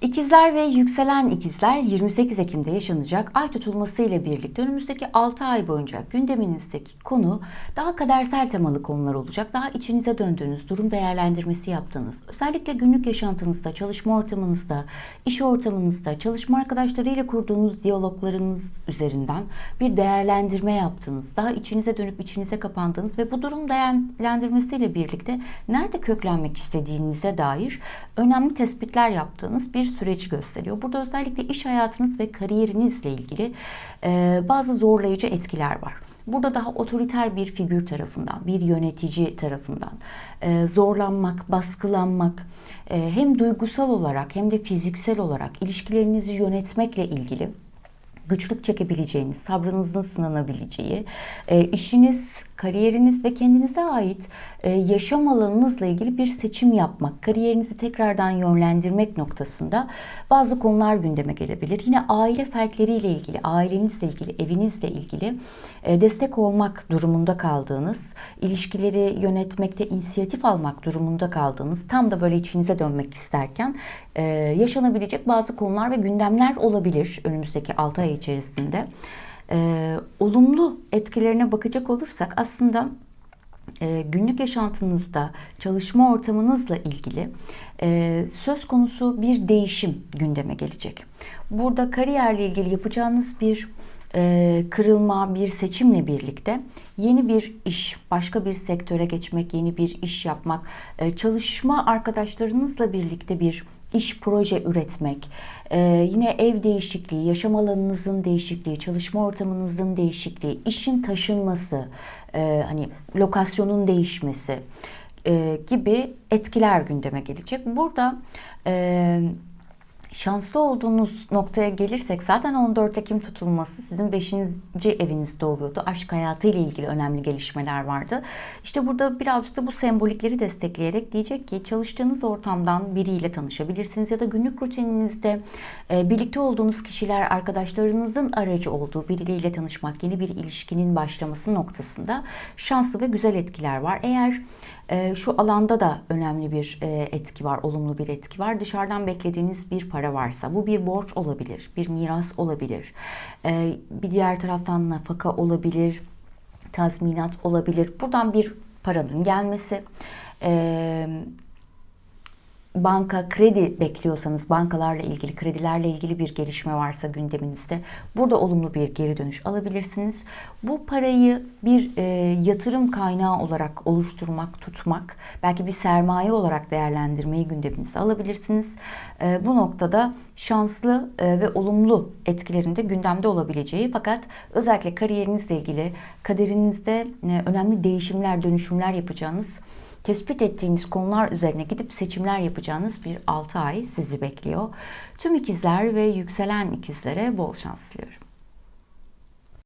İkizler ve yükselen ikizler 28 Ekim'de yaşanacak ay tutulması ile birlikte önümüzdeki 6 ay boyunca gündeminizdeki konu daha kadersel temalı konular olacak. Daha içinize döndüğünüz, durum değerlendirmesi yaptığınız, özellikle günlük yaşantınızda, çalışma ortamınızda, iş ortamınızda, çalışma arkadaşlarıyla kurduğunuz diyaloglarınız üzerinden bir değerlendirme yaptığınız, daha içinize dönüp içinize kapandığınız ve bu durum değerlendirmesiyle birlikte nerede köklenmek istediğinize dair önemli tespitler yaptığınız bir süreci gösteriyor. Burada özellikle iş hayatınız ve kariyerinizle ilgili e, bazı zorlayıcı etkiler var. Burada daha otoriter bir figür tarafından, bir yönetici tarafından e, zorlanmak, baskılanmak, e, hem duygusal olarak hem de fiziksel olarak ilişkilerinizi yönetmekle ilgili güçlük çekebileceğiniz, sabrınızın sınanabileceği, e, işiniz, kariyeriniz ve kendinize ait e, yaşam alanınızla ilgili bir seçim yapmak, kariyerinizi tekrardan yönlendirmek noktasında bazı konular gündeme gelebilir. Yine aile fertleriyle ilgili, ailenizle ilgili, evinizle ilgili e, destek olmak durumunda kaldığınız, ilişkileri yönetmekte inisiyatif almak durumunda kaldığınız, tam da böyle içinize dönmek isterken e, yaşanabilecek bazı konular ve gündemler olabilir önümüzdeki 6 ay içerisinde. E, olumlu etkilerine bakacak olursak aslında e, günlük yaşantınızda, çalışma ortamınızla ilgili e, söz konusu bir değişim gündeme gelecek. Burada kariyerle ilgili yapacağınız bir e, kırılma, bir seçimle birlikte yeni bir iş, başka bir sektöre geçmek, yeni bir iş yapmak, e, çalışma arkadaşlarınızla birlikte bir iş proje üretmek, ee, yine ev değişikliği, yaşam alanınızın değişikliği, çalışma ortamınızın değişikliği, işin taşınması, e, hani lokasyonun değişmesi e, gibi etkiler gündeme gelecek. Burada e, Şanslı olduğunuz noktaya gelirsek zaten 14 Ekim tutulması sizin 5. evinizde oluyordu. Aşk hayatı ile ilgili önemli gelişmeler vardı. İşte burada birazcık da bu sembolikleri destekleyerek diyecek ki çalıştığınız ortamdan biriyle tanışabilirsiniz ya da günlük rutininizde e, birlikte olduğunuz kişiler arkadaşlarınızın aracı olduğu biriyle tanışmak, yeni bir ilişkinin başlaması noktasında şanslı ve güzel etkiler var. Eğer e, şu alanda da önemli bir e, etki var, olumlu bir etki var. Dışarıdan beklediğiniz bir para varsa, bu bir borç olabilir, bir miras olabilir, e, bir diğer taraftan nafaka olabilir, tazminat olabilir. Buradan bir paranın gelmesi, banka kredi bekliyorsanız bankalarla ilgili kredilerle ilgili bir gelişme varsa gündeminizde burada olumlu bir geri dönüş alabilirsiniz. Bu parayı bir e, yatırım kaynağı olarak oluşturmak, tutmak, belki bir sermaye olarak değerlendirmeyi gündeminize alabilirsiniz. E, bu noktada şanslı e, ve olumlu etkilerinde gündemde olabileceği fakat özellikle kariyerinizle ilgili kaderinizde e, önemli değişimler, dönüşümler yapacağınız tespit ettiğiniz konular üzerine gidip seçimler yapacağınız bir 6 ay sizi bekliyor. Tüm ikizler ve yükselen ikizlere bol şans diliyorum.